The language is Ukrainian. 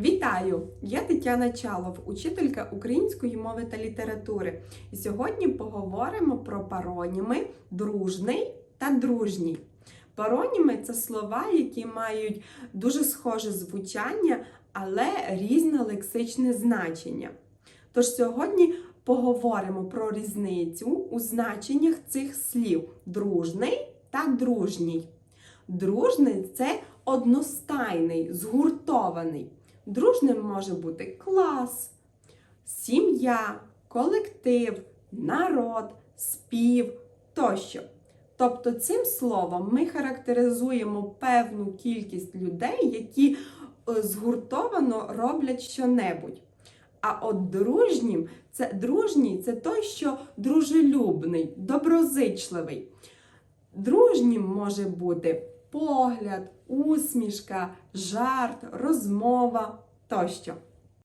Вітаю! Я Тетяна Чалов, учителька української мови та літератури. І сьогодні поговоримо про пароніми дружний та дружній. Пароніми це слова, які мають дуже схоже звучання, але різне лексичне значення. Тож сьогодні поговоримо про різницю у значеннях цих слів дружний та дружній. Дружний це одностайний, згуртований. Дружним може бути клас, сім'я, колектив, народ, спів тощо. Тобто цим словом ми характеризуємо певну кількість людей, які е, згуртовано роблять щонебудь. А от дружнім це дружній це той, що дружелюбний, доброзичливий. Дружнім може бути погляд, усмішка, жарт, розмова тощо.